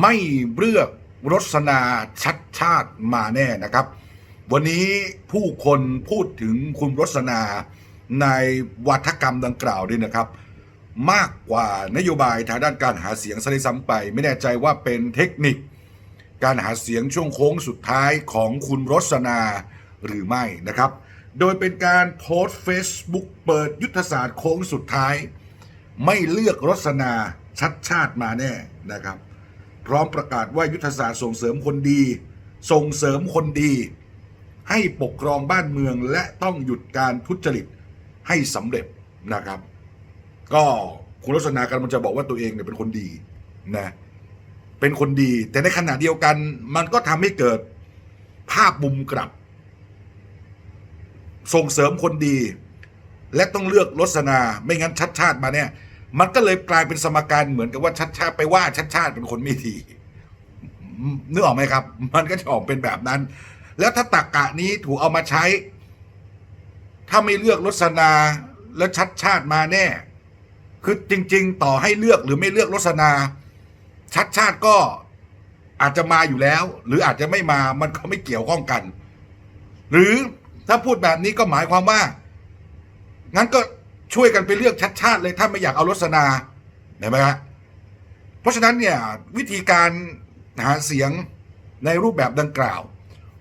ไม่เลือกรสนาชัดชาติมาแน่นะครับ วันนี้ผู้คนพูดถึงคุณรสนาในวัฒกรรมดังกล่าวด้วยนะครับ มากกว่านโยบายทางด้านการหาเสียงซะด้วยซ้ำไป ไม่แน่ใจว่าเป็นเทคนิค การหาเสียงช่วงโค้งสุดท้ายของคุณรสนาหรือไม่นะครับ โดยเป็นการโพสต์ Facebook เปิดยุทธศาสตร์โค้งสุดท้าย ไม่เลือกรสนาชัดชาติมาแน่นะครับ พร้อมประกาศว่ายุทธศาสตร์ส่งเสริมคนดี ส่งเสริมคนดี ให้ปกครองบ้านเมืองและต้องหยุดการทุจริตให้สำเร็จนะครับ ก็คุณรสนากำลังจะบอกว่าตัวเองเนี่ยเป็นคนดีนะเป็นคนดี แต่ในขณะเดียวกัน มันก็ทำให้เกิดภาพมุมกลับ ส่งเสริมคนดี และต้องเลือกรสนาไม่งั้นชัดชาติมาเนี่ย มันก็เลยกลายเป็นสมการเหมือนกับว่าชัดชาติไปว่าชัดชาติเป็นคนไม่ดีนึกออกไหมครับ มันก็จะออกเป็นแบบนั้น แล้วถ้าตักกะนี้ถูกเอามาใช้ ถ้าไม่เลือกรสนาแล้วชัดชาติมาแน่ คือจริง ๆ ต่อให้เลือกหรือไม่เลือกรสนาชัดชาติก็อาจจะมาอยู่แล้ว หรืออาจจะไม่มามันก็ไม่เกี่ยวข้องกัน หรือถ้าพูดแบบนี้ก็หมายความว่า งั้นก็ ช่วยกันไปเลือกชัดชาติเลยถ้าไม่อยากเอารสนาเห็นไหมครับเพราะฉะนั้นเนี่ยวิธีการหาเสียงในรูปแบบดังกล่าว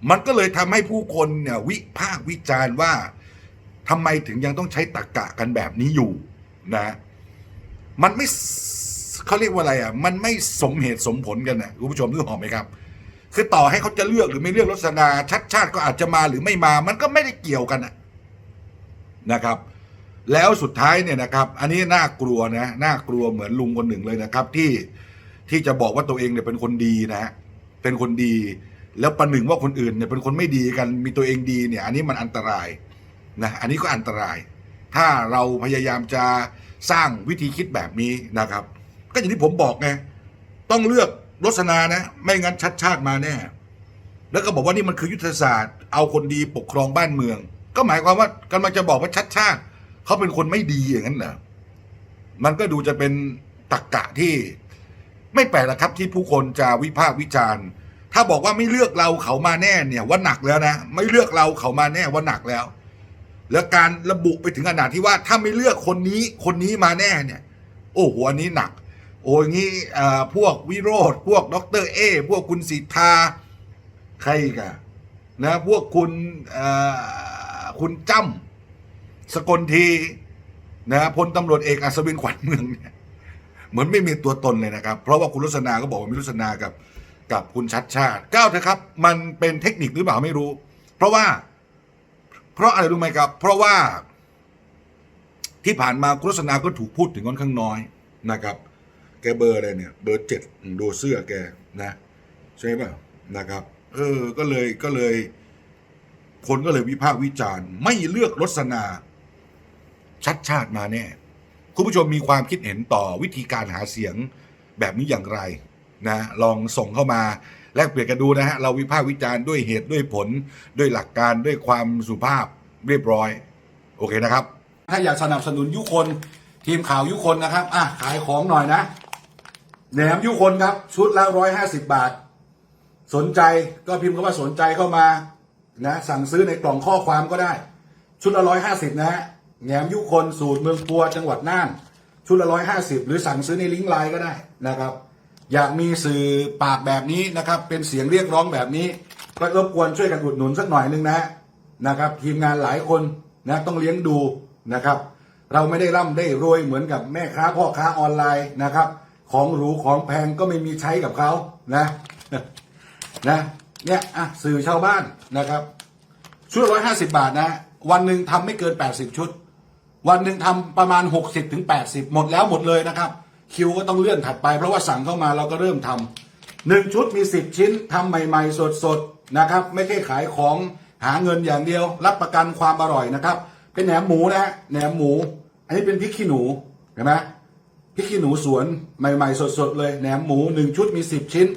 มันก็เลยทำให้ผู้คนเนี่ยวิพากษ์วิจารณ์ว่าทำไมถึงยังต้องใช้ตรกกะกันแบบนี้อยู่นะ มันไม่เขาเรียกว่าอะไรอะ มันไม่สมเหตุสมผลกันนะคุณผู้ชมนึกออกไหมครับ คือต่อให้เขาจะเลือกหรือไม่เลือกรสนาชัดชาติก็อาจจะมาหรือไม่มา มันก็ไม่ได้เกี่ยวกันนะนะครับ แล้วสุดท้ายเนี่ยนะครับ อันนี้น่ากลัวนะน่ากลัวเหมือนลุงคนหนึ่งเลยนะครับ ที่ที่จะบอกว่าตัวเองเนี่ยเป็นคนดีนะฮะเป็นคนดี แล้วประหนึ่งว่าคนอื่นเนี่ยเป็นคนไม่ดีกันมีตัวเองดีเนี่ย อันนี้มันอันตรายนะอันนี้ก็อันตราย ถ้าเราพยายามจะสร้างวิธีคิดแบบนี้นะครับ ก็อย่างที่ผมบอกไงต้องเลือกรสนานะ ไม่งั้นชัดชาติมาแน่แล้วก็บอกว่านี่มันคือยุทธศาสตร์ เอาคนดีปกครองบ้านเมือง ก็หมายความว่ากำลังจะบอกว่าชัดชาติ เขาเป็นคนไม่ดีอย่างนั้นเหรอมันก็ดูจะเป็นตรกกะที่ ไม่แปลกหรอกครับที่ผู้คนจะวิพากษ์วิจารณ์ ถ้าบอกว่าไม่เลือกเราเขามาแน่เนี่ยว่าหนักแล้วนะ ไม่เลือกเราเขามาแน่ว่าหนักแล้ว แล้วการระบุไปถึงขนาดที่ว่าถ้าไม่เลือกคนนี้คนนี้มาแน่เนี่ย โอ้โหอันนี้หนัก โอ้ยงี้พวกวิโรธพวกดรเอพวกคุณสิทธาใครกันนะพวกคุณคุณจ้ำ สกลทีนะพลตำรวจเอกอัศวินขวัญเมืองเนี่ยเหมือนไม่มีตัวตนเลยนะครับ เพราะว่าคุณรุษนาก็บอกว่ามีรุษนากับกับคุณชัดชาติก้าวเถอะครับ มันเป็นเทคนิคหรือเปล่าไม่รู้ เพราะว่า เพราะอะไรรู้ไหมครับ เพราะว่า ที่ผ่านมาคุณรุษนาก็ถูกพูดถึงค่อนข้างน้อยนะครับ แกเบอร์อะไรเนี่ย เบอร์เจ็ดดูเสื้อแกนะใช่ป่ะนะครับ เออก็เลยก็เลย คนก็เลยวิพากษ์วิจารณ์ ไม่เลือกรสนา ชัดชาติมาแน่ คุณผู้ชมมีความคิดเห็นต่อวิธีการหาเสียงแบบนี้อย่างไรนะลองส่งเข้ามาแลกเปลี่ยนกันดูนะฮะเราวิพากษ์วิจารณ์ด้วยเหตุด้วยผลด้วยหลักการด้วยความสุภาพเรียบร้อย โอเคนะครับ ถ้าอยากสนับสนุนยุคนทีมข่าวยุคนนะครับอะขายของหน่อยนะแหนมยุคนครับ ชุดละร้อยห้าสิบบาท สนใจก็พิมพ์คำว่าสนใจเข้ามานะสั่งซื้อในกล่องข้อความก็ได้ ชุดละร้อยห้าสิบนะฮะ แหนมยุคนสูตรเมืองปัวจังหวัดน่าน ชุดละร้อยห้าสิบหรือสั่งซื้อในลิงก์ไลน์ก็ได้นะครับ อยากมีสื่อปากแบบนี้นะครับ เป็นเสียงเรียกร้องแบบนี้ ก็รบกวนช่วยกันอุดหนุนสักหน่อยหนึงนะนะครับ ทีมงานหลายคนนะต้องเลี้ยงดูนะครับ เราไม่ได้ร่ำได้รวยเหมือนกับแม่ค้าพ่อค้าออนไลน์นะครับ ของหรูของแพงก็ไม่มีใช้กับเขานะนะเนี่ยอะสื่อชาวบ้านนะครับ ชุดร้อยห้าสิบาทนะ วันหนึ่งทำไม่เกินแปดสิบชุด วันหนึ่งทำประมาณหกสิบถึงแปดสิบหมดแล้วหมดเลยนะครับ คิวก็ต้องเลื่อนถัดไปเพราะว่าสั่งเข้ามาเราก็เริ่มทำหนึ่งชุดมีสิบชิ้นทำใหม่ ๆ สดๆนะครับ ไม่ใช่ขายของหาเงินอย่างเดียว รับประกันความอร่อยนะครับ เป็นแหนมหมูนะฮะแหนมหมู อันนี้เป็นพริกขี้หนูเห็นไหมพริกขี้หนูสวนใหม่ ๆ สดๆเลยแหนมหมูหนึ่งชุดมีสิบชิ้น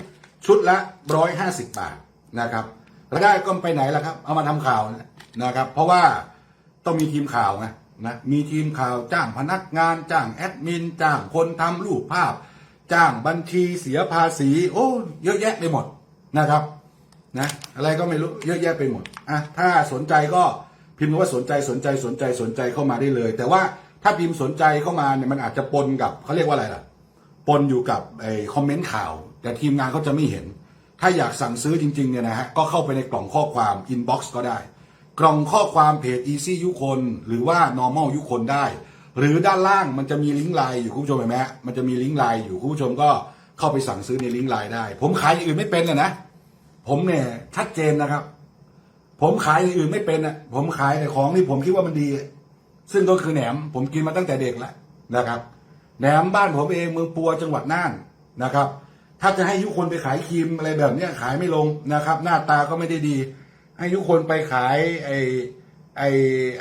ชุดละร้อยห้าสิบบาทนะครับแล้วได้ก็ไปไหนล่ะครับ เอามาทำข่าวนะครับ เพราะว่าต้องมีทีมข่าวไง นะมีทีมข่าวจ้างพนักงานจ้างแอดมินจ้างคนทำรูปภาพ จ้างบัญชีเสียภาษี โอ้เยอะแยะไปหมดนะครับนะอะไรก็ไม่รู้เยอะแยะไปหมดอะถ้าสนใจก็พิมพ์ว่าสนใจสนใจสนใจสนใจเข้ามาได้เลย แต่ว่าถ้าพิมพ์สนใจเข้ามาเนี่ยมันอาจจะปนกับเขาเรียกว่าอะไรล่ะ ปนอยู่กับไอ้คอมเมนต์ข่าว แต่ทีมงานเขาจะไม่เห็น ถ้าอยากสั่งซื้อจริงๆเนี่ยนะฮะก็เข้าไปในกล่องข้อความอินบ็อกซ์ก็ได้ กล่องข้อความเพจ Easy ยุคนหรือว่า normal ยุคนได้ หรือด้านล่างมันจะมีลิงก์ไลน์อยู่คุณผู้ชมเห็นไหมมันจะมีลิงก์ไลน์อยู่คุณผู้ชมก็เข้าไปสั่งซื้อในลิงก์ไลน์ได้ ผมขายอย่างอื่นไม่เป็นนะนะผมเนี่ยชัดเจนนะครับ ผมขายอย่างอื่นไม่เป็นอะผมขายแต่ของที่ผมคิดว่ามันดี ซึ่งก็คือแหนม ผมกินมาตั้งแต่เด็กแล้วนะครับแหนมบ้านผมเองเมืองปัวจังหวัดน่านนะครับ ถ้าจะให้ยุคนไปขายครีมอะไรแบบนี้ขายไม่ลงนะครับ หน้าตาก็ไม่ได้ดี ให้ยุคนไปขายไอ้ไอ้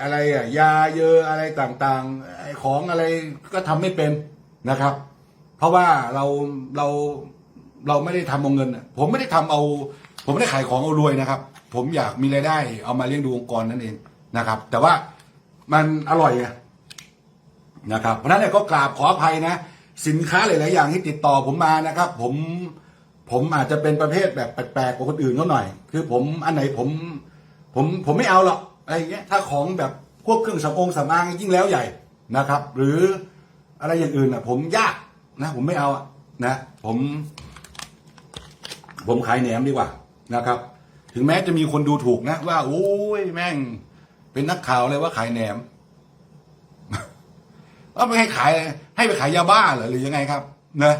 อะไรอะยาเยอะอะไรต่างๆไอ้ของอะไรก็ทำไม่เป็นนะครับ เพราะว่าเราเราเราไม่ได้ทำเอาเงินผมไม่ได้ทำเอา ผมไม่ได้ขายของเอารวยนะครับ ผมอยากมีรายได้ เอามาเลี้ยงดูองค์กรนั่นเองนะครับ แต่ว่ามันอร่อยไงนะครับ เพราะฉะนั้นเนี่ยก็กราบขออภัยนะ สินค้าหลาย ๆ อย่างที่ติดต่อผมมานะครับ ผม ผมอาจจะเป็นประเภทแบบแปลกๆกว่าคนอื่นเขาหน่อย คือผมอันไหนผม ผมผมไม่เอาหรอกอะไรอเงี้ยถ้าของแบบพวกเครื่องสำอางสำอางยิ่งแล้วใหญ่นะครับ หรืออะไรอย่างอื่นอะ ผมยากนะผมไม่เอาอะนะ ผม ผมขายแหนมดีกว่านะครับ ถึงแม้จะมีคนดูถูกนะ ว่าโอ้ยแม่ง เป็นนักข่าวเลยว่าขายแหนมก็ไม่ให้ขาย ให้ไปขายยาบ้าเหรอหรือยังไงครับนะ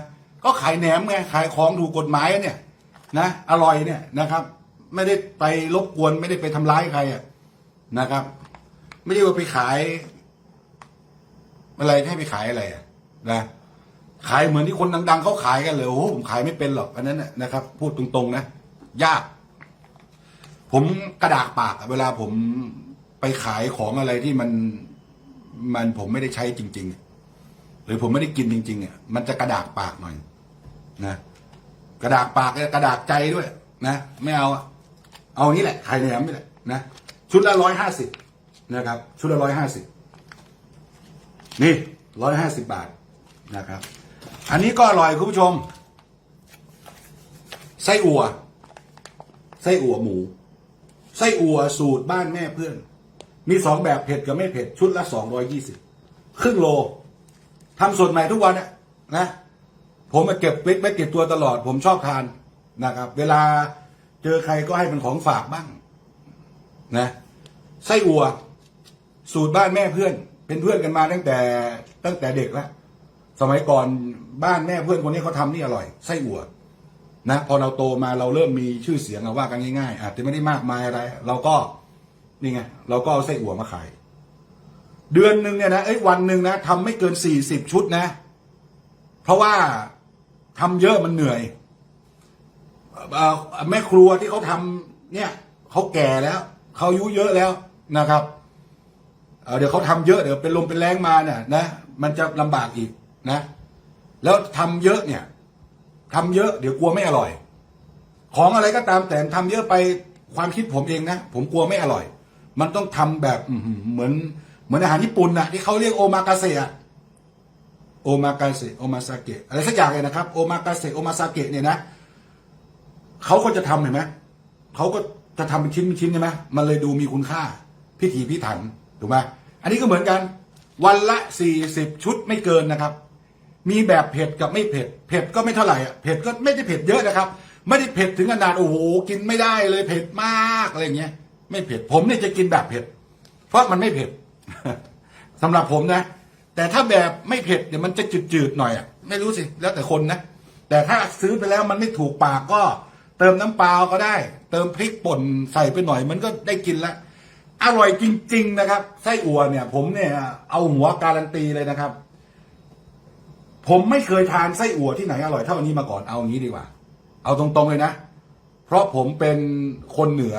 ก็ขายแหนมไงขายของถูกกฎหมายเนี่ยนะอร่อยเนี่ยนะครับ ไม่ได้ไปรบกวนไม่ได้ไปทำร้ายใครอะนะครับ ไม่ได้ว่าไปขายอะไรให้ไปขายอะไรอะนะขายเหมือนที่คนดัง ๆเขาขายกันเลยโอ้โหผมขายไม่เป็นหรอกอันนั้นนะครับ พูดตรงๆนะยาก ผมกระดากปากเวลาผมไปขายของอะไรที่มันมันผมไม่ได้ใช้จริง ๆ หรือผมไม่ได้กินจริง ๆอะมันจะกระดากปากหน่อย นะกระดากปากกระดากใจด้วย นะ ไม่เอาอะเอานี้แหละไข่แหนมนี่แหละนะชุดละร้อยห้าสิบนะครับ ชุดละร้อยห้าสิบนี่ร้อยห้าสิบบาทนะครับ อันนี้ก็อร่อยคุณผู้ชม ไส้อั่วไส้อั่วหมู ไส้อั่วสูตรบ้านแม่เพื่อน มีสองแบบเผ็ดกับไม่เผ็ด ชุดละสองร้อยยี่สิบครึ่งโลทำสดใหม่ทุกวันนี่ยนะ ผมมาเก็บไว้ไว้เก็บตัวตลอด ผมชอบทานนะครับ เวลาเจอใครก็ให้เป็นของฝากบ้าง นะไส้อัว สูตรบ้านแม่เพื่อน เป็นเพื่อนกันมาตั้งแต่ตั้งแต่เด็กแล้วสมัยก่อนบ้านแม่เพื่อนคนนี้เขาทำนี่อร่อยไส้อัวนะพอเราโตมาเราเริ่มมีชื่อเสียงว่ากันง่ายๆอาจจะไม่ได้มากมายอะไร เราก็นี่ไงเราก็เอาไส้อั่วมาขาย เดือนหนึ่งเนี่ยนะเอ้ยวันหนึ่งนะทำไม่เกินสี่สิบชุดนะ เพราะว่า ทำเยอะมันเหนื่อยแม่ครัวที่เขาทำเนี่ยเขาแก่แล้วเขาอายุเยอะแล้วนะครับเเดี๋ยวเขาทำเยอะเดี๋ยวเป็นลมเป็นแรงมาเนี่ยนะมันจะลำบากอีกนะ แล้วทำเยอะเนี่ยทำเยอะเดี๋ยวกลัวไม่อร่อย ของอะไรก็ตามแต่ทำเยอะไปความคิดผมเองนะผมกลัวไม่อร่อย มันต้องทำแบบเหมือนเหมือนอาหารญี่ปุ่นนะที่เขาเรียกโอมากาเสะ มากาเสะโอมาซาเกะอะไรสักอย่างเลยนะครับโอมากาเสะโอมาซาเกะเนี่ยนะเขาก็จะทำเห็นไหมเขาก็จะทำเป็นชิ้นเป็นชิ้นใช่ไหมมันเลยดูมีคุณค่า พิถีพิถันถูกไหมอันนี้ก็เหมือนกัน วันละสี่สิบชุดไม่เกินนะครับ มีแบบเผ็ดกับไม่เผ็ดเผ็ดก็ไม่เท่าไหร่อะเผ็ดก็ไม่ได้เผ็ดเยอะนะครับ ไม่ได้เผ็ดถึงขนาดโอ้โหกินไม่ได้เลยเผ็ดมากอะไรเงี้ย ไม่เผ็ดผมเนี่ยจะกินแบบเผ็ด เพราะมันไม่เผ็ดสำหรับผมนะ แต่ถ้าแบบไม่เผ็ดเดี๋ยวมันจะจืดๆหน่อยอะไม่รู้สิแล้วแต่คนนะ แต่ถ้าซื้อไปแล้วมันไม่ถูกปากก็ เติมน้ำเปล่าก็ได้ เติมพริกป่นใส่ไปหน่อยมันก็ได้กินละอร่อยจริง ๆ นะครับไส้อั่วเนี่ย ผมเนี่ยเอาหัวการันตีเลยนะครับ ผมไม่เคยทานไส้อั่วที่ไหนอร่อยเท่านนี้มาก่อนเอาอย่างนี้ดีกว่า เอาตรงๆเลยนะ เพราะผมเป็นคนเหนือ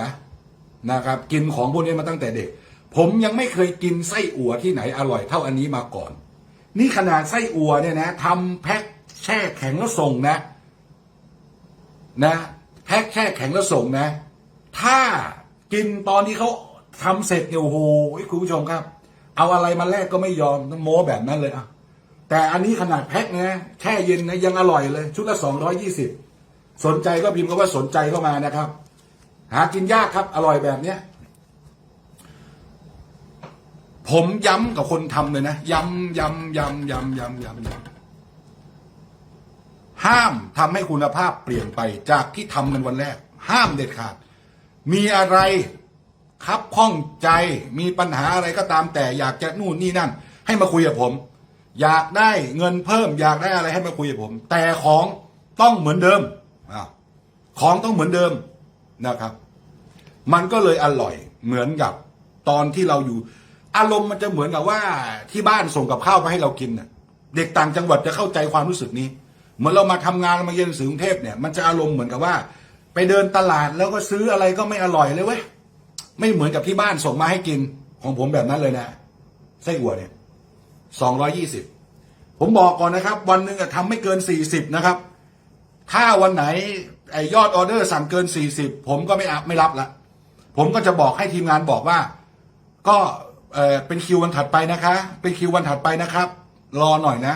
นะครับ กินของพวกนี้มาตั้งแต่เด็ก ผมยังไม่เคยกินไส้อั่วที่ไหนอร่อยเท่าอันนี้มาก่อน นี่ขนาดไส้อั่วเนี่ยนะทำแพ็คแช่แข็งแล้วส่งนะ นะแพ็คแช่แข็งแล้วส่งนะ ถ้ากินตอนที่เขาทำเสร็จเนี่ยโอ้โหคุณผู้ชมครับ เอาอะไรมาแลกก็ไม่ยอมต้องโม้แบบนั้นเลยอะแต่อันนี้ขนาดแพ็คนะแช่เย็นนะยังอร่อยเลย ชุดละสองร้อยี่สิบสนใจก็พิมพ์ก็ว่าสนใจเข้ามานะครับ หากินยากครับอร่อยแบบเนี้ย ผมย้ำกับคนทำเลยนะ ย้ำย้ำย้ำย้ำย้ำย้ำย้ำห้ามทำให้คุณภาพเปลี่ยนไปจากที่ทำกันวันแรก ห้ามเด็ดขาด มีอะไรครับข้องใจมีปัญหาอะไรก็ตามแต่อยากจะนู่นนี่นั่น ให้มาคุยกับผม อยากได้เงินเพิ่ม อยากได้อะไรให้มาคุยกับผม แต่ของต้องเหมือนเดิมอของต้องเหมือนเดิมนะครับ มันก็เลยอร่อยเหมือนกับตอนที่เราอยู่ อารมณ์มันจะเหมือนกับว่าที่บ้านส่งกับข้าวมาให้เรากินน่ะ เด็กต่างจังหวัดจะเข้าใจความรู้สึกนี้ เหมือนเรามาทำงานมาเรียนหนังสือกรุงเทพเนี่ยมันจะอารมณ์เหมือนกับว่า ไปเดินตลาดแล้วก็ซื้ออะไรก็ไม่อร่อยเลยเว้ยไม่เหมือนกับที่บ้านส่งมาให้กิน ของผมแบบนั้นเลยนะไส้อั่วเนี่ยสองร้อยยี่สิบผมบอกก่อนนะครับ วันหนึ่งอะทำไม่เกินสี่สิบนะครับ ถ้าวันไหนไอยอดออเดอร์สั่งเกิน40ผมก็ไม่อัพไม่รับละผมก็จะบอกให้ทีมงานบอกว่า ก็ เออเป็นคิววันถัดไปนะคะ เป็นคิววันถัดไปนะครับ รอหน่อยนะ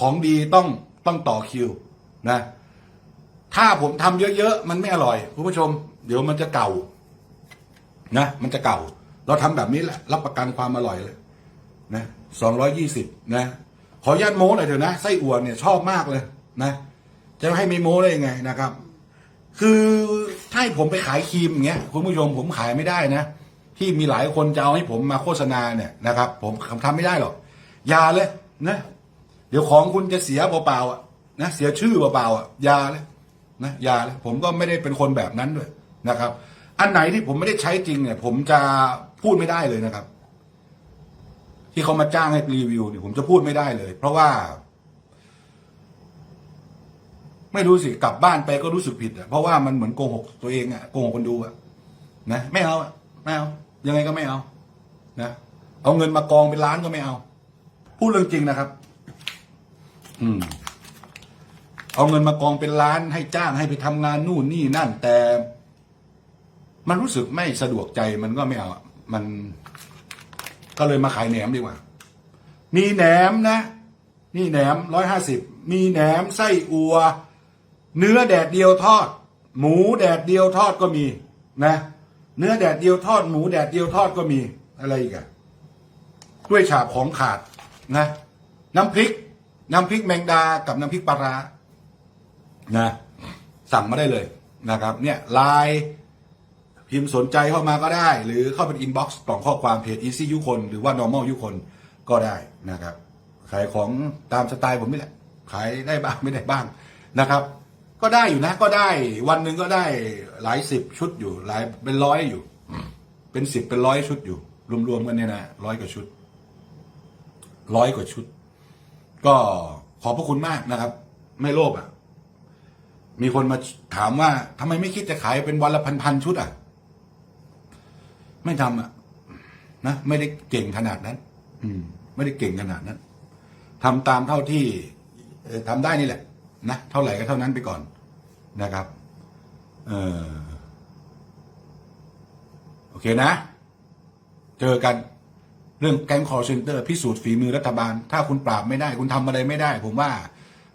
ของดีต้องต้องต่อคิวนะ ถ้าผมทำเยอะๆมันไม่อร่อยคุณผู้ชม เดี๋ยวมันจะเก่า นะ มันจะเก่า เราทำแบบนี้แหละ รับประกันความอร่อยเลย นะสองร้อยี่สิบนะ ขออนุญาตโม้หน่อยเถอะนะไส้อั่วเนี่ยชอบมากเลย นะจะให้ไม่โม้ได้ยังไงนะครับ คือถ้าให้ผมไปขายครีมอย่างเงี้ยคุณผู้ชมผมขายไม่ได้นะ ที่มีหลายคนจะเอาให้ผมมาโฆษณาเนี่ยนะครับ ผมทำไม่ได้หรอกอย่าเลยนะเดี๋ยวของคุณจะเสียเปล่าๆอะนะเสียชื่อเปล่าๆอะอย่าเลยนะอย่าเลยผมก็ไม่ได้เป็นคนแบบนั้นด้วยนะครับ อันไหนที่ผมไม่ได้ใช้จริงเนี่ย ผมจะพูดไม่ได้เลยนะครับ ที่เขามาจ้างให้รีวิวเนี่ยผมจะพูดไม่ได้เลย เพราะว่า ไม่รู้สิกลับบ้านไปก็รู้สึกผิดอะเพราะว่ามันเหมือนโกหกตัวเองอะโกหกคนดูอะนะไม่เอาอะไม่เอา ยังไงก็ไม่เอานะเอาเงินมากองเป็นล้านก็ไม่เอา พูดเรื่องจริงนะครับ อืม เอาเงินมากองเป็นล้านให้จ้างให้ไปทำงานนู่นนี่นั่น แต่ มันรู้สึกไม่สะดวกใจมันก็ไม่เอา มัน ก็เลยมาขายแหนมดีกว่า มีแหนมนะนี่แหนมร้อยห้าสิบมีแหนมไส้อัว เนื้อแดดเดียวทอด หมูแดดเดียวทอดก็มีนะ เนื้อแดดเดียวทอดหมูแดดเดียวทอดก็มีอะไรอีกอะกล้วยฉาบของขาดนะ น้ำพริก น้ำพริกแมงดากับน้ำพริกปลาร้านะ สั่งมาได้เลยนะครับ เนี่ยไลน์พิมพ์สนใจเข้ามาก็ได้ หรือเข้าเป็นอินบ็อกซ์กล่องข้อความเพจ Easy ยุคน หรือว่า Normal ยุคนก็ได้นะครับ ขายของตามสไตล์ผมนี่แหละ ขายได้บ้างไม่ได้บ้างนะครับ ก็ได้อยู่นะ ก็ได้ วันหนึ่งก็ได้หลายสิบชุดอยู่ หลายเป็นร้อยอยู่ เป็นสิบเป็นร้อยชุดอยู่ รวมๆกันเนี่ยนะร้อยกว่าชุดร้อยกว่าชุด ก็ขอบพระคุณมากนะครับ ไม่โลภอะ มีคนมาถามว่าทำไมไม่คิดจะขายเป็นวันละพันๆชุดอะ ไม่ทำอะนะไม่ได้เก่งขนาดนั้น อืม ไม่ได้เก่งขนาดนั้นทำตามเท่าที่ทำได้นี่แหละนะเท่าไหร่ก็เท่านั้นไปก่อน นะครับเออโอเคนะ เจอกันเรื่องแก๊งคอร์เซนเตอร์พิสูจน์ฝีมือรัฐบาล ถ้าคุณปราบไม่ได้ คุณทำอะไรไม่ได้ ผมว่า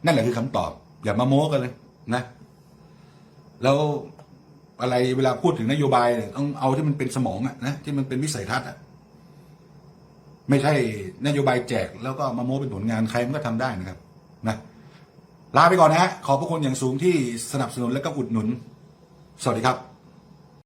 นั่นแหละคือคำตอบ อย่ามาโม้กันเลยนะ แล้วอะไรเวลาพูดถึงนโยบายเนี่ยต้องเอาที่มันเป็นสมองอะนะที่มันเป็นวิสัยทัศน์อะไม่ใช่นโยบายแจกแล้วก็มาโม้เป็นผลงานใครมันก็ทำได้นะครับ นะ ลาไปก่อนนะฮะ ขอบพระคุณอย่างสูงที่สนับสนุนและก็อุดหนุน สวัสดีครับ